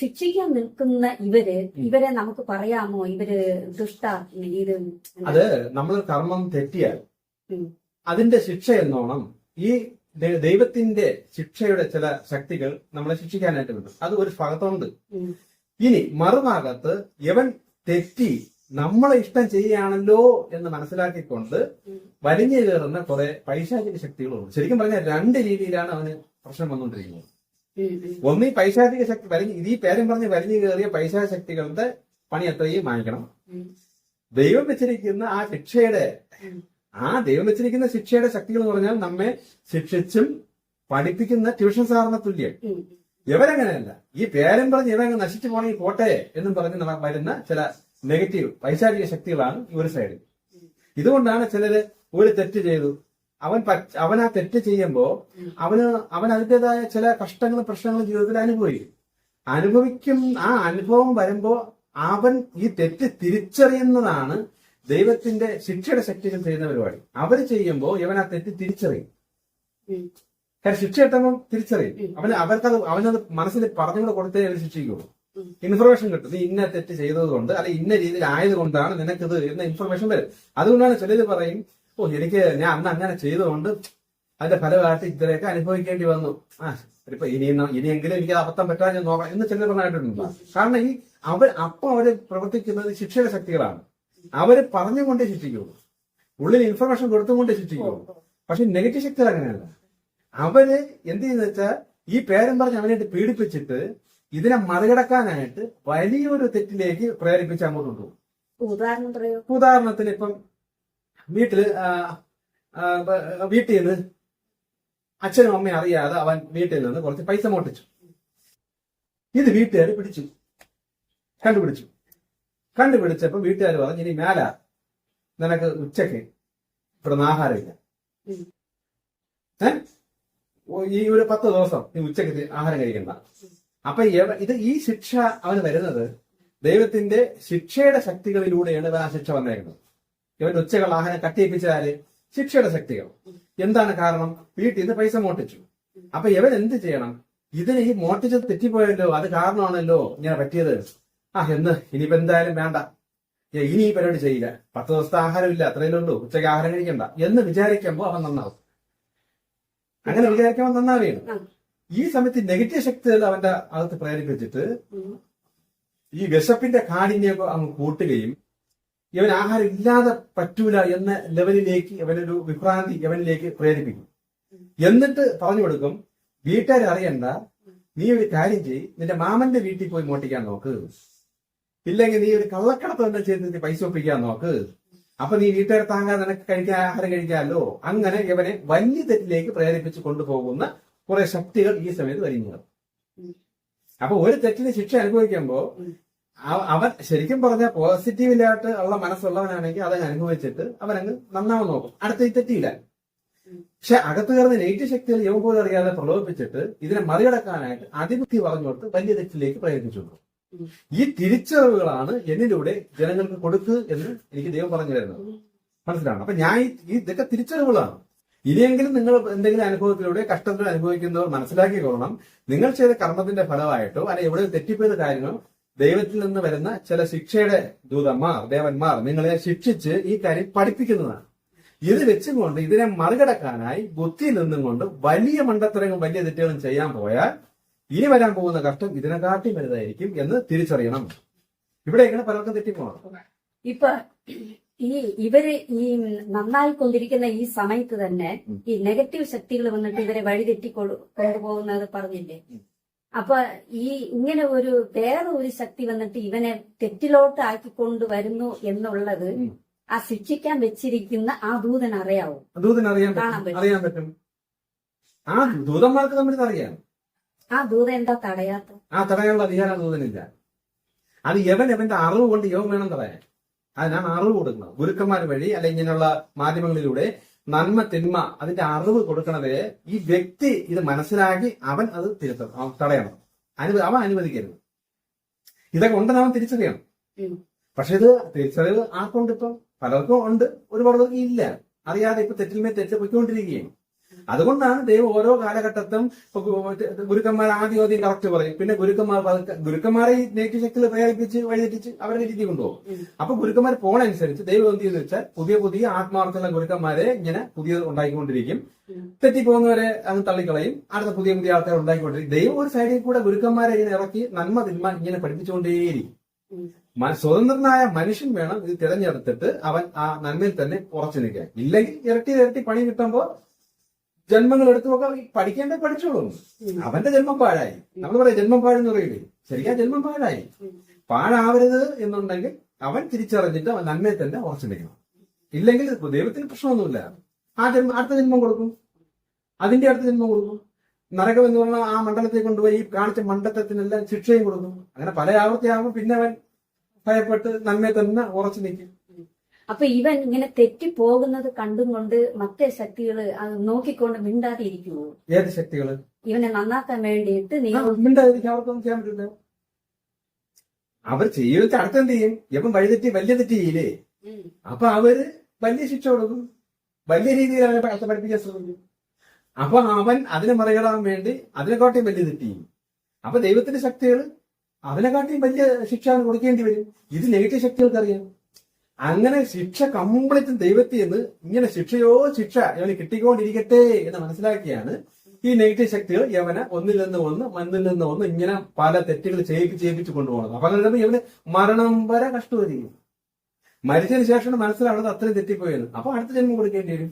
ശിക്ഷിക്കാൻ നിൽക്കുന്ന ഇവർ ഇവരെ നമുക്ക് പറയാമോ? ഇവർ ദുഷ്ട ഇത് അത് നമ്മൾ കർമ്മം തെറ്റിയാൽ അതിന്റെ ശിക്ഷ എന്നോണം ഈ ദൈവത്തിന്റെ ശിക്ഷയുടെ ചില ശക്തികൾ നമ്മളെ ശിക്ഷിക്കാനായിട്ട് കിട്ടും. അത് ഒരു ഭാഗത്തുണ്ട്. ഇനി മറുഭാഗത്ത് യവൻ തെറ്റി നമ്മളെ ഇഷ്ടം ചെയ്യുകയാണല്ലോ എന്ന് മനസ്സിലാക്കിക്കൊണ്ട്. വലിഞ്ഞു കയറുന്ന കുറെ പൈശാചിക ശക്തികളുണ്ട്. ശരിക്കും പറഞ്ഞാൽ രണ്ട് രീതിയിലാണ് അവന് പ്രശ്നം വന്നുകൊണ്ടിരിക്കുന്നത്. ഒന്ന് ഈ പൈശാചിക ശക്തി വലിഞ്ഞ് ഇത് ഈ പേരും പറഞ്ഞ് വലിഞ്ഞു കയറിയ പൈശാചിക ശക്തികളുടെ പണി അത്രയും വാങ്ങിക്കണം. ദൈവം വെച്ചിരിക്കുന്ന ആ ശിക്ഷയുടെ. ആ ദൈവം വെച്ചിരിക്കുന്ന ശിക്ഷയുടെ ശക്തികൾ എന്ന് പറഞ്ഞാൽ നമ്മെ ശിക്ഷിച്ചും പഠിപ്പിക്കുന്ന ട്യൂഷൻ സാറിന് തുല്യം. ഇവരങ്ങനെയല്ല ഈ പേരും പറഞ്ഞ് ഇവരങ്ങ് നശിച്ചു പോണെങ്കിൽ പോട്ടെ എന്നും പറഞ്ഞ് വരുന്ന ചില നെഗറ്റീവ് പൈശാചിക ശക്തികളാണ് ഒരു സൈഡിൽ ഇതുകൊണ്ടാണ് ചിലര് ഒരു തെറ്റ് ചെയ്തു അവൻ അവൻ ആ തെറ്റ് ചെയ്യുമ്പോൾ അവന് അവൻ അതിന്റെതായ ചില കഷ്ടങ്ങളും പ്രശ്നങ്ങളും ജീവിതത്തിൽ അനുഭവിക്കും. അനുഭവിക്കും ആ അനുഭവം വരുമ്പോ അവൻ ഈ തെറ്റ് തിരിച്ചറിയുന്നതാണ് ദൈവത്തിന്റെ ശിക്ഷയുടെ ശക്തികൾ ചെയ്യുന്ന പരിപാടി. അവർ ചെയ്യുമ്പോൾ ഇവൻ ആ തെറ്റ് തിരിച്ചറിയും. കാരണം ശിക്ഷ കിട്ടുമ്പോൾ തിരിച്ചറിയും. അവന് അവർക്കത് അവനത് മനസ്സിൽ പറഞ്ഞുകൂടെ കൊടുത്തേ അവർ ശിക്ഷിക്കുള്ളൂ ഇൻഫർമേഷൻ കിട്ടും. നീ ഇന്ന തെറ്റ് ചെയ്തത് കൊണ്ട് അല്ലെ ഇന്ന രീതിയിൽ ആയതുകൊണ്ടാണ് നിനക്കിത് എന്ന ഇൻഫർമേഷൻ വരും. അതുകൊണ്ടാണ് ചിലത് പറയും ഓ എനിക്ക് ഞാൻ അന്ന് അങ്ങനെ ചെയ്തുകൊണ്ട് അതിന്റെ ഫലമായിട്ട് ഇത്രയൊക്കെ അനുഭവിക്കേണ്ടി വന്നു. ആ ഇപ്പൊ ഇനി ഇനിയെങ്കിലും എനിക്ക് അബദ്ധം പറ്റാൻ ഞാൻ നോക്കാം എന്ന് ചിലർ പറഞ്ഞിട്ടുണ്ട്. കാരണം ഈ അവർ അപ്പൊ അവർ പ്രവർത്തിക്കുന്നത് ശിക്ഷയുടെ ശക്തികളാണ്. അവർ പറഞ്ഞുകൊണ്ടേ ശിക്ഷിക്കുള്ളൂ. ഉള്ളിൽ ഇൻഫർമേഷൻ കൊടുത്തുകൊണ്ടേ ശിക്ഷിക്കുള്ളൂ. പക്ഷെ നെഗറ്റീവ് ശക്തികൾ അങ്ങനെയല്ല. അവർ എന്ത് ചെയ്യുന്ന വെച്ചാൽ ഈ പേരും പറഞ്ഞ് അവനായിട്ട് പീഡിപ്പിച്ചിട്ട് ഇതിനെ മറികടക്കാനായിട്ട് വലിയൊരു തെറ്റിലേക്ക് പ്രേരിപ്പിച്ച് അങ്ങോട്ട് കൊണ്ടുപോകും. ഉദാഹരണത്തിന് ഇപ്പം വീട്ടിൽ വീട്ടിൽ നിന്ന് അച്ഛനും അമ്മയും അറിയാതെ അവൻ വീട്ടിൽ നിന്ന് കുറച്ച് പൈസ മോട്ടിച്ചു ഇത് വീട്ടുകാർ പിടിച്ചു. കണ്ടുപിടിച്ചു. കണ്ടുപിടിച്ചപ്പോ വീട്ടുകാർ പറഞ്ഞു ഇനി മേല. നിനക്ക് ഉച്ചയ്ക്ക് ഇവിടുന്ന് ആഹാരമില്ല. ഏ? ഈ ഒരു പത്ത് ദിവസം നീ ഉച്ചയ്ക്ക് ആഹാരം കഴിക്കണ്ട. അപ്പൊ ഇത് ഈ ശിക്ഷ അവന് വരുന്നത് ദൈവത്തിന്റെ ശിക്ഷയുടെ ശക്തികളിലൂടെയാണ് ഇവൻ ആ ശിക്ഷ വന്നേക്കുന്നത്. ഇവൻ ഉച്ചകൾ ആഹാരം കട്ടിയിപ്പിച്ചാൽ ശിക്ഷയുടെ ശക്തികൾ. എന്താണ് കാരണം? വീട്ടിൽ നിന്ന് പൈസ മോട്ടിച്ചു അപ്പൊ ഇവൻ എന്ത് ചെയ്യണം? ഇതിന് ഈ മോട്ടിച്ചത് തെറ്റിപ്പോയല്ലോ അത് കാരണമാണല്ലോ ഇങ്ങനെ പറ്റിയത്. ആ എന്ന് ഇനിയിപ്പോ എന്തായാലും വേണ്ട. ഇനി ഈ പരിപാടി ചെയ്യില്ല. പത്ത് ദിവസത്തെ ആഹാരമില്ല അത്രയേ ഉള്ളൂ. ഉച്ചയ്ക്ക് ആഹാരം കഴിക്കണ്ട. എന്ന് വിചാരിക്കുമ്പോ അവൻ നന്നാവും. അങ്ങനെ വിചാരിക്കുമ്പോൾ നന്നാവുകയാണ്. ഈ സമയത്ത് നെഗറ്റീവ് ശക്തികൾ അവന്റെ അകത്ത് പ്രേരിപ്പിച്ചിട്ട് ഈ വിശപ്പിന്റെ കാഠിന്യം അങ്ങ് കൂട്ടുകയും ഇവൻ ആഹാരം ഇല്ലാതെ പറ്റൂല എന്ന ലെവലിലേക്ക് ഇവനൊരു വിഭ്രാന്തി ഇവനിലേക്ക് പ്രേരിപ്പിക്കും എന്നിട്ട് പറഞ്ഞു കൊടുക്കും വീട്ടുകാർ അറിയണ്ട നീ ഒരു കാര്യം ചെയ് നിന്റെ മാമന്റെ വീട്ടിൽ പോയി മോട്ടിക്കാൻ നോക്ക് ഇല്ലെങ്കിൽ നീ ഒരു കള്ളക്കടത്ത് തന്നെ ചെയ്ത് പൈസ ഒപ്പിക്കാൻ നോക്ക് അപ്പൊ നീ വീട്ടുകാർ താങ്ങാൻ നിനക്ക് കഴിക്കാൻ ആഹാരം കഴിക്കാമല്ലോ അങ്ങനെ ഇവനെ വലിയ തെറ്റിലേക്ക് പ്രേരിപ്പിച്ച് കൊണ്ടുപോകുന്ന കുറെ ശക്തികൾ ഈ സമയത്ത് വരുന്നത്. അപ്പൊ ഒരു തെറ്റിന് ശിക്ഷ അനുഭവിക്കുമ്പോ ഉം. അവ- അവൻ ശരിക്കും പറഞ്ഞ പോസിറ്റീവിലായിട്ട് ഉള്ള മനസ്സുള്ളവനാണെങ്കിൽ അതങ്ങ് അനുഭവിച്ചിട്ട് അവനങ്ങ് നന്നാവും നോക്കും. അടുത്ത തെറ്റിയില്ല. പക്ഷെ അകത്ത് കയറുന്ന നെയ്റ്റ് ശക്തികൾ യോഗം പോലും അറിയാതെ പ്രലോഭിപ്പിച്ചിട്ട് ഇതിനെ മറികടക്കാനായിട്ട് അതിബുദ്ധി പറഞ്ഞുകൊണ്ട് വലിയ തെറ്റിലേക്ക് പ്രയത്നിച്ചു ഈ തിരിച്ചറിവുകളാണ് എന്നിലൂടെ ജനങ്ങൾക്ക് കൊടുക്കുക എന്ന് എനിക്ക് ദൈവം പറഞ്ഞു തരുന്നത്. മനസ്സിലാണ്? അപ്പൊ ഞാൻ ഇതൊക്കെ തിരിച്ചറിവുകളാണ്. ഇനിയെങ്കിലും നിങ്ങൾ എന്തെങ്കിലും അനുഭവത്തിലൂടെ കഷ്ടത്തിൽ അനുഭവിക്കുന്നവർ മനസ്സിലാക്കിക്കൊള്ളണം. നിങ്ങൾ ചെയ്ത കർമ്മത്തിന്റെ ഫലമായിട്ടോ അല്ലെ എവിടെ തെറ്റിപ്പോയ കാര്യങ്ങളോ ദൈവത്തിൽ നിന്ന് വരുന്ന ചില ശിക്ഷയുടെ ദൂതന്മാർ ദേവന്മാർ നിങ്ങളെ ശിക്ഷിച്ച് ഈ കാര്യം പഠിപ്പിക്കുന്നതാണ്. ഇത് വെച്ചുകൊണ്ട് ഇതിനെ മറികടക്കാനായി ബുദ്ധിയിൽ നിന്നും കൊണ്ട് വലിയ മണ്ടത്തരങ്ങളും വലിയ തെറ്റുകളും ചെയ്യാൻ പോയാൽ ഇനി വരാൻ പോകുന്ന കഷ്ടം ഇതിനെക്കാട്ടി വലുതായിരിക്കും എന്ന് തിരിച്ചറിയണം. ഇവിടെ എങ്ങനെ പലർക്കും തെറ്റിപ്പോണം ഇപ്പൊ ഈ ഇവർ ഈ നന്നായി കൊണ്ടിരിക്കുന്ന ഈ സമയത്ത് തന്നെ ഈ നെഗറ്റീവ് ശക്തികൾ വന്നിട്ട് ഇവരെ വഴിതെറ്റി തെറ്റി കൊണ്ടുപോകുന്നത് പറഞ്ഞില്ലേ. അപ്പൊ ഈ ഇങ്ങനെ ഒരു വേറെ ഒരു ശക്തി വന്നിട്ട് ഇവനെ തെറ്റിലോട്ട് ആക്കിക്കൊണ്ട് വരുന്നു എന്നുള്ളത്. ആ ശിക്ഷിക്കാൻ വെച്ചിരിക്കുന്ന ആ ദൂതൻ അറിയാവോ? ദൂതൻ അറിയാൻ. അറിയാൻ പറ്റും. ആ ദൂതന്മാർക്ക് നമ്മൾ അറിയാം. ആ ദൂതൻ എന്താ തടയാത്ത ആ തടയാനുള്ള അധികാരം ദൂതനില്ല. അത് യവൻ എവന്റെ അറിവ് കൊണ്ട് യവൻ വേണം തടയാൻ. അതിനാണ് അറിവ് കൊടുക്കുന്നത്. ഗുരുക്കന്മാർ വഴി അല്ലെങ്കിൽ ഇങ്ങനെയുള്ള മാധ്യമങ്ങളിലൂടെ നന്മ തിന്മ അതിന്റെ അറിവ് കൊടുക്കണവേ ഈ വ്യക്തി ഇത് മനസ്സിലാക്കി അവൻ അത് തിരുത്തണം. അവൻ തടയണം. അനു അവൻ അനുവദിക്കരുത്. ഇതൊക്കെ ഉണ്ടെന്ന് അവൻ തിരിച്ചറിയണം. പക്ഷെ ഇത് തിരിച്ചറിവ് ആർക്കുണ്ട് ഇപ്പം പലർക്കും ഉണ്ട്. ഒരുപാട് പേർക്ക് ഇല്ല. അറിയാതെ ഇപ്പൊ തെറ്റിൽമേ തെറ്റ് പൊയ്ക്കൊണ്ടിരിക്കുകയും അതുകൊണ്ടാണ് ദൈവം ഓരോ കാലഘട്ടത്തും ഗുരുക്കന്മാർ ആദ്യം ആദ്യം കറക്റ്റ് പറയും. പിന്നെ ഗുരുക്കന്മാർ ഗുരുക്കന്മാരെ ഈ നെഗറ്റീവ് ശക്തികൾ പ്രേരിപ്പിച്ച് വഴിതെറ്റിച്ച് അവരുടെ രീതി കൊണ്ടുപോകും. അപ്പൊ ഗുരുക്കന്മാർ പോണനുസരിച്ച് ദൈവം എന്ത് ചെയ്യുന്ന വെച്ചാൽ പുതിയ പുതിയ ആത്മാർത്ഥമുള്ള ഗുരുക്കന്മാരെ ഇങ്ങനെ പുതിയ ഉണ്ടാക്കിക്കൊണ്ടിരിക്കും തെറ്റിപ്പോകുന്നവരെ അങ്ങ് തള്ളിക്കളയും. അടുത്ത പുതിയ പുതിയ ആൾക്കാർ ഉണ്ടാക്കിക്കൊണ്ടിരിക്കും ദൈവം ഒരു സൈഡിൽ കൂടെ ഗുരുക്കന്മാരെ ഇങ്ങനെ ഇറക്കി നന്മ തിന്മ ഇങ്ങനെ പഠിപ്പിച്ചുകൊണ്ടേയിരിക്കും. സ്വതന്ത്രനായ മനുഷ്യൻ വേണം ഇത് തിരഞ്ഞെടുത്തിട്ട് അവൻ ആ നന്മയിൽ തന്നെ ഉറച്ചു നിൽക്കാൻ. ഇല്ലെങ്കിൽ ഇരട്ടി ഇരട്ടി പണി കിട്ടുമ്പോ ജന്മങ്ങൾ എടുത്തു നോക്കാം പഠിക്കേണ്ട പഠിച്ചോളും. അവന്റെ ജന്മം പാഴായി. നമ്മൾ പറയാം ജന്മം പാഴെന്ന് പറയില്ലേ ശരിക്കും ജന്മം പാഴായി. പാഴാവരുത് എന്നുണ്ടെങ്കിൽ അവൻ തിരിച്ചറിഞ്ഞിട്ട് അവൻ നന്മയെ തന്നെ ഉറച്ചു നിൽക്കണം ഇല്ലെങ്കിൽ ദൈവത്തിന് പ്രശ്നമൊന്നുമില്ല. ആ ജന്മം അടുത്ത ജന്മം കൊടുക്കും. അതിന്റെ അടുത്ത ജന്മം കൊടുക്കും. നരകം എന്ന് പറഞ്ഞാൽ ആ മണ്ഡലത്തെ കൊണ്ടുപോയി ഈ കാണിച്ച മണ്ഡലത്തിനെല്ലാം ശിക്ഷയും കൊടുക്കും. അങ്ങനെ പല ആവർത്തിയാകുമ്പോൾ പിന്നെ അവൻ ഭയപ്പെട്ട് നന്മയെ തന്നെ ഉറച്ചു നിൽക്കും. അപ്പൊ ഇവൻ ഇങ്ങനെ തെറ്റിപ്പോകുന്നത് കണ്ടും കൊണ്ട് മറ്റേ ശക്തികൾ അത് നോക്കിക്കൊണ്ട് മിണ്ടാതെ ഇരിക്കുമോ ഏത് ശക്തികൾ? ഇവനെ നന്നാക്കാൻ വേണ്ടിയിട്ട് നീ ആ, മിണ്ടാതിരിക്കാൻ അവർക്കൊന്നും ചെയ്യാൻ പറ്റില്ല അവർ ചെയ്യുന്ന അടുത്തെന്ത് ചെയ്യും? ഇപ്പം വഴിതെറ്റി വലിയ തെറ്റിയില്ലേ ചെയ്യില്ലേ? അപ്പൊ അവർ വലിയ ശിക്ഷ കൊടുക്കും. വലിയ രീതിയിൽ അവനെ പഠിപ്പിക്കാൻ ശ്രമിക്കും. അപ്പൊ അവൻ അതിനെ മറികടാൻ വേണ്ടി അതിനെക്കാട്ടിയും വലിയ തെറ്റ് ചെയ്യും. അപ്പൊ ദൈവത്തിന്റെ ശക്തികൾ അതിനെക്കാട്ടിയും വലിയ ശിക്ഷ കൊടുക്കേണ്ടി വരും. ഇത് നെഗറ്റീവ് ശക്തികൾക്ക് അറിയാം അങ്ങനെ ശിക്ഷ കംപ്ലീറ്റും ദൈവത്തിൽ നിന്ന് ഇങ്ങനെ ശിക്ഷയോ ശിക്ഷ ഇവന് കിട്ടിക്കൊണ്ടിരിക്കട്ടെ എന്ന് മനസ്സിലാക്കിയാണ് ഈ നെഗറ്റീവ് ശക്തികൾ യവനെ ഒന്നിൽ നിന്ന് ഒന്ന് മണ്ണിൽ നിന്ന് ഒന്ന് ഇങ്ങനെ പല തെറ്റുകൾ ചെയ്യിപ്പിച്ച് ചെയ്യിപ്പിച്ച് കൊണ്ടുപോകണം അപ്പൊ അങ്ങനെ ഇവന് മരണം വരെ കഷ്ടമായിരിക്കും മരിച്ചതിന് ശേഷം മനസ്സിലാവുന്നത് അത്രയും തെറ്റിപ്പോയത് അപ്പൊ അടുത്ത ജന്മം കൊടുക്കേണ്ടി വരും.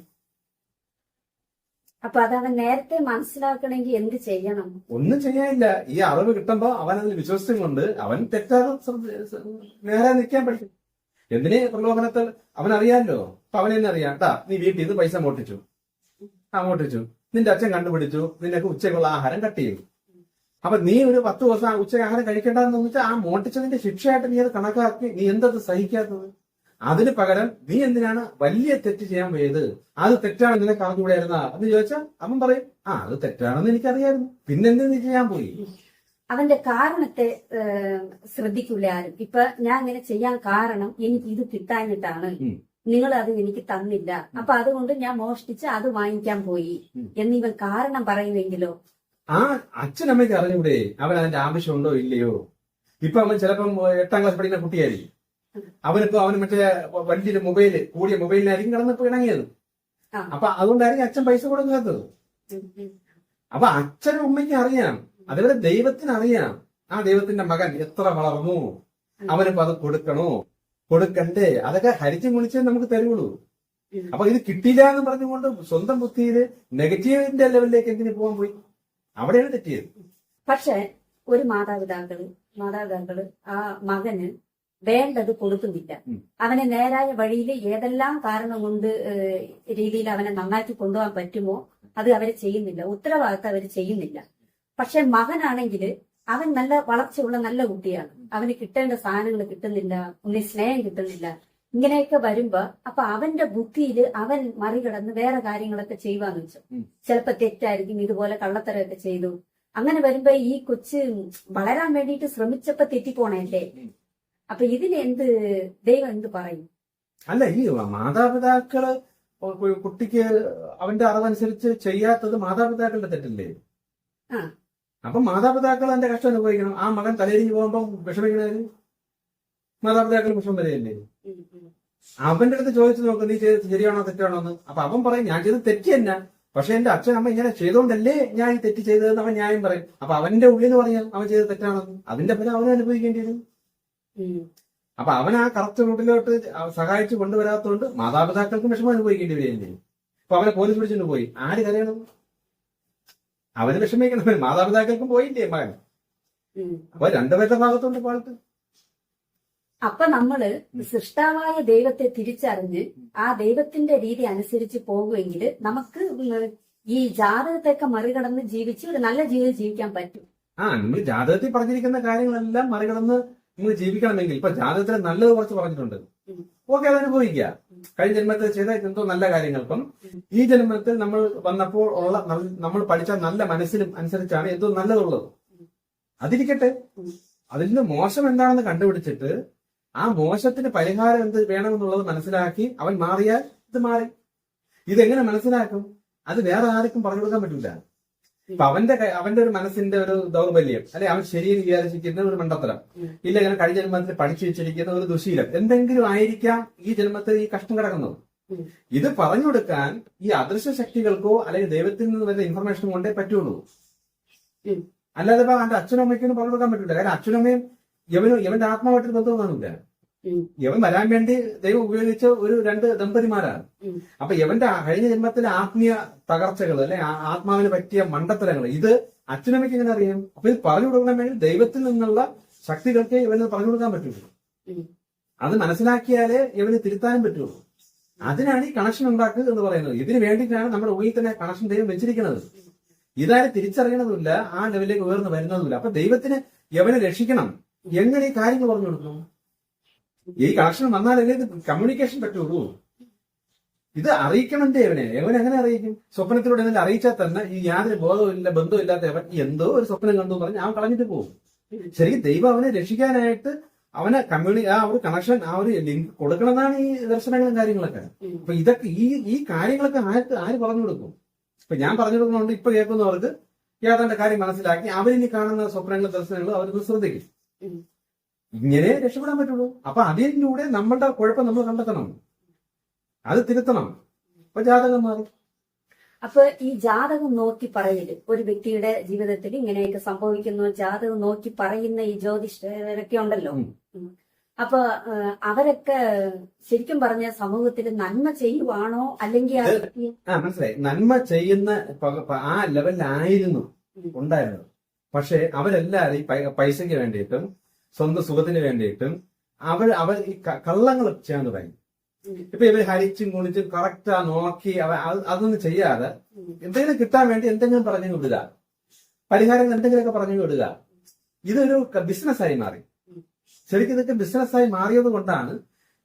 അപ്പൊ അത് അവൻ നേരത്തെ മനസ്സിലാക്കണമെങ്കിൽ എന്ത് ചെയ്യണം? ഒന്നും ചെയ്യാനില്ല. ഈ അറിവ് കിട്ടുമ്പോ അവൻ അതിൽ വിശ്വസിച്ചും കൊണ്ട് അവൻ തെറ്റാതെ നേരെ നിൽക്കാൻ പഠിക്കും എന്തിന് പ്രലോഭനത്തിൽ അവൻ അറിയാമല്ലോ അപ്പൊ അവൻ തന്നെ അറിയാം. കേട്ടാ നീ വീട്ടിൽ നിന്ന് പൈസ മോട്ടിച്ചു ആ മോട്ടിച്ചു നിന്റെ അച്ഛൻ കണ്ടുപിടിച്ചു. നിനക്ക് ഉച്ചയ്ക്കുള്ള ആഹാരം കട്ട് ചെയ്യും അപ്പൊ നീ ഒരു പത്ത് ദിവസം ഉച്ച ആഹാരം കഴിക്കേണ്ടെന്ന് വെച്ചാൽ ആ മോട്ടിച്ചതിന്റെ ശിക്ഷയായിട്ട് നീ അത് കണക്കാക്കി നീ എന്തത് സഹിക്കാത്തത്? അതിന് പകരം നീ എന്തിനാണ് വലിയ തെറ്റ് ചെയ്യാൻ പോയത്? അത് തെറ്റാണ് നിനക്ക് ആയിരുന്ന എന്ന് ചോദിച്ചാൽ അവൻ പറയും ആ അത് തെറ്റാണെന്ന് എനിക്കറിയായിരുന്നു. പിന്നെന്ത് നീ ചെയ്യാൻ പോയി? അവന്റെ കാരണത്തെ ശ്രദ്ധിക്കൂല ആരും. ഇപ്പൊ ഞാൻ അങ്ങനെ ചെയ്യാൻ കാരണം എനിക്ക് ഇത് കിട്ടാഞ്ഞിട്ടാണ്. നിങ്ങൾ അത് എനിക്ക് തന്നില്ല. അപ്പൊ അതുകൊണ്ട് ഞാൻ മോഷ്ടിച്ച് അത് വാങ്ങിക്കാൻ പോയി. എന്നിവ എന്നിവൻ കാരണം പറയുമെങ്കിലോ ആ അച്ഛനമ്മയ്ക്ക് അറിഞ്ഞൂടെ. അവൻ അതിന്റെ ആവശ്യമുണ്ടോ ഇല്ലയോ? ഇപ്പൊ അവൻ ചിലപ്പം എട്ടാം ക്ലാസ് പഠിക്കുന്ന കുട്ടിയായിരിക്കും. അവനിപ്പോ അവന് മറ്റേ വലിയൊരു മൊബൈൽ കൂടിയ മൊബൈലിനായിരിക്കും കിടന്നിപ്പോ ഇണങ്ങിയത്. അപ്പൊ അതുകൊണ്ടായിരിക്കും അച്ഛൻ പൈസ കൊടുക്കാത്തത്. അപ്പൊ അച്ഛനും ഉമ്മയ്ക്ക് അറിയാം അതേപോലെ ദൈവത്തിന് അറിയാം ആ ദൈവത്തിന്റെ മകൻ എത്ര വളർന്നു? അവനിപ്പോ അത് കൊടുക്കണോ? കൊടുക്കണ്ടേ? അതൊക്കെ ഹരിച്ചു മുളിച്ചേ നമുക്ക് തരുള്ളൂ. അപ്പൊ ഇത് കിട്ടിയില്ല എന്ന് പറഞ്ഞുകൊണ്ട് സ്വന്തം ബുദ്ധിയിൽ നെഗറ്റീവിന്റെ ലെവലിലേക്ക് എങ്ങനെ പോകാൻ പോയി? അവിടെയാണ് തെറ്റിയത്. പക്ഷെ ഒരു മാതാപിതാക്കൾ മാതാപിതാക്കൾ ആ മകന് വേണ്ടത് കൊടുക്കുന്നില്ല. അവനെ നേരായ വഴിയിൽ ഏതെല്ലാം കാരണം കൊണ്ട് രീതിയിൽ അവനെ നന്നാക്കി കൊണ്ടുപോകാൻ പറ്റുമോ അത് അവർ ചെയ്യുന്നില്ല. ഉത്തരവാദിത്തം അവർ ചെയ്യുന്നില്ല. പക്ഷെ മകനാണെങ്കിൽ അവൻ നല്ല വളർച്ചയുള്ള നല്ല കുട്ടിയാണ്. അവന് കിട്ടേണ്ട സാധനങ്ങൾ കിട്ടുന്നില്ല ഒന്നി സ്നേഹം കിട്ടുന്നില്ല. ഇങ്ങനെയൊക്കെ വരുമ്പോ അപ്പൊ അവന്റെ ബുദ്ധിയിൽ അവൻ മറികടന്ന് വേറെ കാര്യങ്ങളൊക്കെ ചെയ്യുവാന്ന് വെച്ചു. ചിലപ്പോ തെറ്റായിരിക്കും ഇതുപോലെ കള്ളത്തരമൊക്കെ ചെയ്തു. അങ്ങനെ വരുമ്പോ ഈ കൊച്ച് വളരാൻ വേണ്ടിയിട്ട് ശ്രമിച്ചപ്പോ തെറ്റിപ്പോണല്ലേ. അപ്പൊ ഇതിന് എന്ത് ദൈവം എന്ത് പറയും? അല്ല ഈ മാതാപിതാക്കൾ കുട്ടിക്ക് അവന്റെ അറിവനുസരിച്ച് ചെയ്യാത്തത് മാതാപിതാക്കളുടെ തെറ്റല്ലേ? ആ. അപ്പൊ മാതാപിതാക്കൾ അതിന്റെ കഷ്ടം അനുഭവിക്കണം. ആ മകൻ തലയിരിഞ്ഞ് പോകുമ്പോ വിഷമിക്കണേ? മാതാപിതാക്കൾ വിഷമം വരെയല്ലേ അവന്റെ അടുത്ത് ചോദിച്ചു നോക്ക് നീ ചെയ്ത് ശരിയാണോ തെറ്റാണോ എന്ന്? അപ്പൊ അവൻ പറയും ഞാൻ ചെയ്ത് തെറ്റി തന്നെ. പക്ഷെ എന്റെ അച്ഛൻ അമ്മ ഇങ്ങനെ ചെയ്തോണ്ടല്ലേ ഞാൻ ഈ തെറ്റ് ചെയ്തതെന്ന് അവൻ ന്യായം പറയും. അപ്പൊ അവന്റെ ഉള്ളിൽ നിന്ന് പറഞ്ഞാൽ അവൻ ചെയ്ത് തെറ്റാണെന്ന് അതിന്റെ ഫലം അവനെ അനുഭവിക്കേണ്ടി വരും. അപ്പൊ അവൻ ആ കറക്റ്റ് റൂട്ടിലോട്ട് സഹായിച്ചു കൊണ്ടുവരാത്തതുകൊണ്ട് മാതാപിതാക്കൾക്കും വിഷമം അനുഭവിക്കേണ്ടി വരികയല്ലേ? അപ്പൊ അവനെ പോലീസ് പിടിച്ചുകൊണ്ട് പോയി. ആര് കരയണം? അവന് വിഷമിക്കണം മാതാപിതാക്കൾക്കും പോയില്ലേ മകൻ. അപ്പൊ രണ്ടുപേരുടെ ഭാഗത്തുണ്ട് പാട്ട്. അപ്പൊ നമ്മൾ സൃഷ്ടാവായ ദൈവത്തെ തിരിച്ചറിഞ്ഞ് ആ ദൈവത്തിന്റെ രീതി അനുസരിച്ച് പോകുമെങ്കിൽ നമുക്ക് ഈ ജാതകത്തെയൊക്കെ മറികടന്ന് ജീവിച്ച് ഒരു നല്ല ജീവിതം ജീവിക്കാൻ പറ്റും. ആ നമ്മൾ ജാതകത്തിൽ പറഞ്ഞിരിക്കുന്ന കാര്യങ്ങളെല്ലാം മറികടന്ന് നമ്മൾ ജീവിക്കണമെങ്കിൽ ഇപ്പൊ ജാതകത്തിൽ നല്ലത് കുറച്ച് പറഞ്ഞിട്ടുണ്ട്. ഓക്കെ അത് അനുഭവിക്കുക കഴിഞ്ഞ ജന്മത്തിൽ ചെയ്ത എന്തോ നല്ല കാര്യങ്ങൾക്കും ഈ ജന്മത്തിൽ നമ്മൾ വന്നപ്പോൾ ഉള്ള നമ്മൾ പഠിച്ച നല്ല മനസ്സിലും അനുസരിച്ചാണ് എന്തോ നല്ലതുള്ളത്. അതിരിക്കട്ടെ. അതിൽ നിന്ന് മോശം എന്താണെന്ന് കണ്ടുപിടിച്ചിട്ട് ആ മോശത്തിന് പരിഹാരം എന്ത് വേണമെന്നുള്ളത് മനസ്സിലാക്കി അവൻ മാറിയാൽ ഇത് മാറി. ഇതെങ്ങനെ മനസ്സിലാക്കും? അത് വേറെ ആർക്കും പറഞ്ഞു കൊടുക്കാൻ പറ്റില്ല അവന്റെ അവന്റെ ഒരു മനസ്സിന്റെ ഒരു ദൗർബല്യം അല്ലെ? അവൻ ശരിയെന്ന് വിചാരിച്ചിരിക്കുന്ന ഒരു മണ്ടത്തരം. ഇല്ല ഇങ്ങനെ കഴിഞ്ഞ ജന്മത്തിൽ പഠിച്ചു വെച്ചിരിക്കുന്ന ഒരു ദുശീലം എന്തെങ്കിലും ആയിരിക്കാം ഈ ജന്മത്തിൽ ഈ കഷ്ടം കിടക്കുന്നത്. ഇത് പറഞ്ഞു കൊടുക്കാൻ ഈ അദൃശ്യ ശക്തികൾക്കോ അല്ലെങ്കിൽ ദൈവത്തിൽ നിന്ന് വരുന്ന ഇൻഫർമേഷൻ കൊണ്ടേ പറ്റുള്ളൂ. അല്ലാതെ അവന്റെ അച്ഛനും അമ്മയ്ക്കൊന്നും പറഞ്ഞു കൊടുക്കാൻ പറ്റില്ല. കാരണം അച്ഛനും അമ്മയും യവനും യവന്റെ ആത്മാവായിട്ട് ബന്ധം കാണില്ല ഉം. യവൻ വരാൻ വേണ്ടി ദൈവം ഉപയോഗിച്ച ഒരു രണ്ട് ദമ്പതിമാരാണ്. അപ്പൊ യവന്റെ കഴിഞ്ഞ ജന്മത്തിലെ ആത്മീയ തകർച്ചകൾ അല്ലെ ആത്മാവിന് പറ്റിയ മണ്ടത്തരങ്ങൾ ഇത് അച്ഛനമ്മയ്ക്ക് എങ്ങനെ അറിയാം? അപ്പൊ ഇത് പറഞ്ഞു കൊടുക്കണമെങ്കിൽ ദൈവത്തിൽ നിന്നുള്ള ശക്തികൾക്ക് ഇവന് പറഞ്ഞു കൊടുക്കാൻ പറ്റുള്ളൂ. അത് മനസ്സിലാക്കിയാലേ ഇവന് തിരുത്താനും പറ്റുള്ളൂ. അതിനാണ് ഈ കണക്ഷൻ ഉണ്ടാക്കുക എന്ന് പറയുന്നത്. ഇതിന് വേണ്ടിയിട്ടാണ് നമ്മുടെ ഉള്ളിൽ തന്നെ കണക്ഷൻ ദൈവം വെച്ചിരിക്കുന്നത്. ഇതാരും തിരിച്ചറിയണതുമില്ല ആ ലെവലിലേക്ക് ഉയർന്നു വരുന്നതുമില്ല. അപ്പൊ ദൈവത്തിന് യവനെ രക്ഷിക്കണം. എങ്ങനെ ഈ കാര്യങ്ങൾ പറഞ്ഞു കൊടുക്കും ഈ കണക്ഷൻ വന്നാലല്ലേ ഇത് കമ്മ്യൂണിക്കേഷൻ പറ്റുള്ളൂ. ഇത് അറിയിക്കണം ദേവനെ ഇവൻ എങ്ങനെ അറിയിക്കും? സ്വപ്നത്തിലൂടെ എന്തെങ്കിലും അറിയിച്ചാൽ തന്നെ ഈ യാതൊരു ബോധവുമില്ല ബന്ധമില്ലാത്ത അവൻ എന്തോ ഒരു സ്വപ്നം കണ്ടു എന്ന് പറഞ്ഞ് അവൻ കളഞ്ഞിട്ട് പോകും. ശരിക്കും ദൈവം അവനെ രക്ഷിക്കാനായിട്ട് അവനെ കമ്മ്യൂണി ആ ഒരു കണക്ഷൻ ആ ഒരു ലിങ്ക് കൊടുക്കണമെന്നാണ് ഈ ദർശനങ്ങളും കാര്യങ്ങളൊക്കെ. അപ്പൊ ഇതൊക്കെ ഈ ഈ കാര്യങ്ങളൊക്കെ ആർക്ക് ആര് പറഞ്ഞു കൊടുക്കും? ഇപ്പൊ ഞാൻ പറഞ്ഞു കൊടുക്കുന്നത് ഇപ്പൊ കേൾക്കുന്നവർക്ക് യാതൊരു കാര്യം മനസ്സിലാക്കി അവരിനി കാണുന്ന സ്വപ്നങ്ങളും ദർശനങ്ങളും അവർക്ക് ശ്രദ്ധിക്കും. ഇങ്ങനെ രക്ഷപ്പെടാൻ പറ്റുള്ളൂ. അപ്പൊ അതിലൂടെ നമ്മളുടെ കുഴപ്പം നമ്മൾ കണ്ടെത്തണം. അത് തിരുത്തണം. അപ്പൊ ജാതകം മാറി. അപ്പൊ ഈ ജാതകം നോക്കി പറയൽ ഒരു വ്യക്തിയുടെ ജീവിതത്തിൽ ഇങ്ങനെയൊക്കെ സംഭവിക്കുന്നു ജാതകം നോക്കി പറയുന്ന ഈ ജ്യോതിഷരൊക്കെ ഉണ്ടല്ലോ. അപ്പൊ അവരൊക്കെ ശരിക്കും പറഞ്ഞ സമൂഹത്തിൽ നന്മ ചെയ്യുവാണോ? അല്ലെങ്കിൽ മനസ്സിലായി. നന്മ ചെയ്യുന്ന ആ ലെവലിലായിരുന്നു. ഉണ്ടായിരുന്നത്. പക്ഷെ അവരെല്ലാരും ഈ പൈ- പൈസയ്ക്ക് വേണ്ടിയിട്ടും സ്വന്തം സുഖത്തിന് വേണ്ടിയിട്ടും അവർ അവർ ഈ കള്ളങ്ങൾ ചെയ്യാൻ തുടങ്ങി. ഇപ്പൊ ഇവർ ഹരിച്ചും കുളിച്ചും കറക്റ്റാ നോക്കി അവ അത് അതൊന്നും ചെയ്യാതെ. എന്തെങ്കിലും കിട്ടാൻ വേണ്ടി എന്തെങ്കിലും പറഞ്ഞു വിടുക പരിഹാരങ്ങൾ എന്തെങ്കിലുമൊക്കെ പറഞ്ഞു വിടുക ഇതൊരു ബിസിനസ്സായി മാറി. ശരിക്കും ഇതൊക്കെ ബിസിനസ്സായി മാറിയത് കൊണ്ടാണ്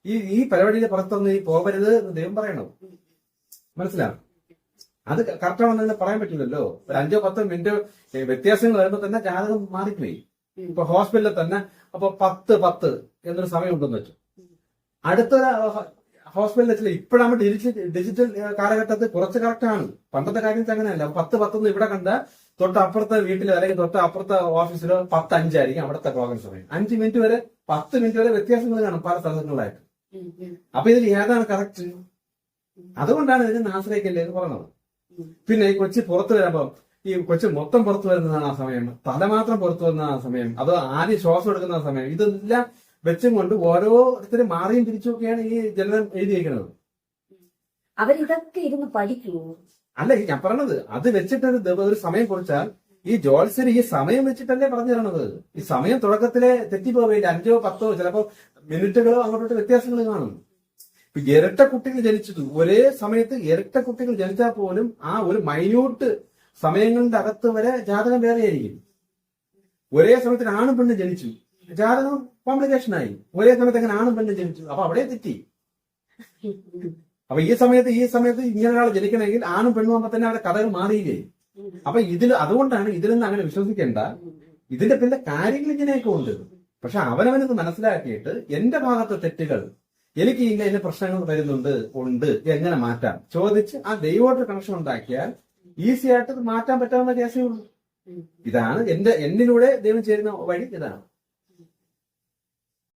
ഈ ഈ പരിപാടിയുടെ പുറത്തൊന്നും ഈ പോകരുത് എന്ന് ദൈവം പറയണത് മനസ്സിലാണ് അത് കറക്റ്റാണെന്ന് പറയാൻ പറ്റില്ലല്ലോ ഒരു അഞ്ചോ പത്തോ മിനിറ്റോ വ്യത്യാസങ്ങൾ വരുമ്പോ തന്നെ ജാതകം മാറിപ്പോയി. ഇപ്പൊ ഹോസ്പിറ്റലിൽ തന്നെ അപ്പൊ പത്ത് പത്ത് എന്നൊരു സമയം ഉണ്ടെന്ന് വെച്ചു. അടുത്തൊരു ഹോസ്പിറ്റലിൽ വെച്ചാൽ ഇപ്പോഴാണ് ഡിജിറ്റൽ ഡിജിറ്റൽ കാലഘട്ടത്തിൽ കുറച്ച് കറക്റ്റ് ആണ്. പണ്ടത്തെ കാര്യത്തിൽ അങ്ങനെയല്ല. പത്ത് പത്തൊന്നും ഇവിടെ കണ്ട തൊട്ട് അപ്പുറത്തെ വീട്ടിലോ അല്ലെങ്കിൽ തൊട്ട് അപ്പുറത്തെ ഓഫീസിലോ പത്ത് അഞ്ചായിരിക്കും അവിടുത്തെ പ്രോഗ്രാം സമയം. അഞ്ച് മിനിറ്റ് വരെ പത്ത് മിനിറ്റ് വരെ വ്യത്യാസങ്ങൾ കാണും പല സ്ഥലങ്ങളിലായിട്ട്. അപ്പൊ ഇതിൽ ഏതാണ് കറക്റ്റ് അതുകൊണ്ടാണ് ഇതിനെ ആശ്രയിക്കല്ലേ എന്ന് പറഞ്ഞത്. പിന്നെ ഈ കൊച്ചി പുറത്തു വരുമ്പോ ഈ കൊച്ചു മൊത്തം പുറത്തു വരുന്നതാണ് ആ സമയം. തല മാത്രം പുറത്തു വരുന്ന ആ സമയം. അത് ആദ്യം ശ്വാസം എടുക്കുന്ന സമയം. ഇതെല്ലാം വെച്ചും കൊണ്ട് ഓരോരുത്തരും മാറിയും തിരിച്ചുമൊക്കെയാണ് ഈ ജനനം എഴുതിയിരിക്കുന്നത് അവരിതൊക്കെ ഇരുന്ന് പഠിക്കൂ. അല്ല ഞാൻ പറഞ്ഞത് അത് വെച്ചിട്ട് ഒരു ഒരു സമയം കുറിച്ചാൽ ഈ ജോത്സ്യർ ഈ സമയം വെച്ചിട്ടല്ലേ പറഞ്ഞു തരണത്. ഈ സമയം തുടക്കത്തിലെ തെറ്റിപ്പോവില്ല അഞ്ചോ പത്തോ ചിലപ്പോ മിനിറ്റുകളോ അങ്ങോട്ടോട്ട് വ്യത്യാസങ്ങൾ കാണും. ഇപ്പൊ ഇരട്ട കുട്ടികൾ ജനിച്ചത് ഒരേ സമയത്ത് ഇരട്ട കുട്ടികൾ ജനിച്ചാൽ പോലും ആ ഒരു മൈന്യൂട്ട് സമയങ്ങളുടെ അകത്ത് വരെ ജാതകം വേറെയായിരിക്കും ഒരേ സമയത്തിന് ആണും പെണ്ണും ജനിച്ചു. ജാതകം കോംപ്ലിക്കേഷൻ ആയി. ഒരേ സമയത്ത് അങ്ങനെ ആണും പെണ്ണും ജനിച്ചു. അപ്പൊ അവിടെ തെറ്റി. അപ്പൊ ഈ സമയത്ത് ഈ സമയത്ത് ഇങ്ങനെ ഒരാൾ ജനിക്കണമെങ്കിൽ ആണും പെണ്ണും ആകുമ്പോ തന്നെ അവിടെ കഥകൾ മാറിയില്ലേ? അപ്പൊ ഇതിൽ അതുകൊണ്ടാണ് ഇതിലൊന്നും അങ്ങനെ വിശ്വസിക്കേണ്ട. ഇതിന്റെ പിന്നെ കാര്യങ്ങൾ ഇങ്ങനെയൊക്കെ ഉണ്ട്. പക്ഷെ അവനവനത് മനസ്സിലാക്കിയിട്ട് എന്റെ ഭാഗത്തെ തെറ്റുകൾ എനിക്ക് ഇന്ന പ്രശ്നങ്ങൾ വരുന്നുണ്ട് ഉണ്ട് എങ്ങനെ മാറ്റാം? ചോദിച്ച് ആ ദൈവമായിട്ട് കണക്ഷൻ ഉണ്ടാക്കിയാൽ ഈസി ആയിട്ട് മാറ്റാൻ പറ്റാവുന്ന കേസേ ഉള്ളൂ. ഇതാണ് എന്റെ എന്നിലൂടെ ദൈവം ചേരുന്ന വഴി. ഇതാണ്.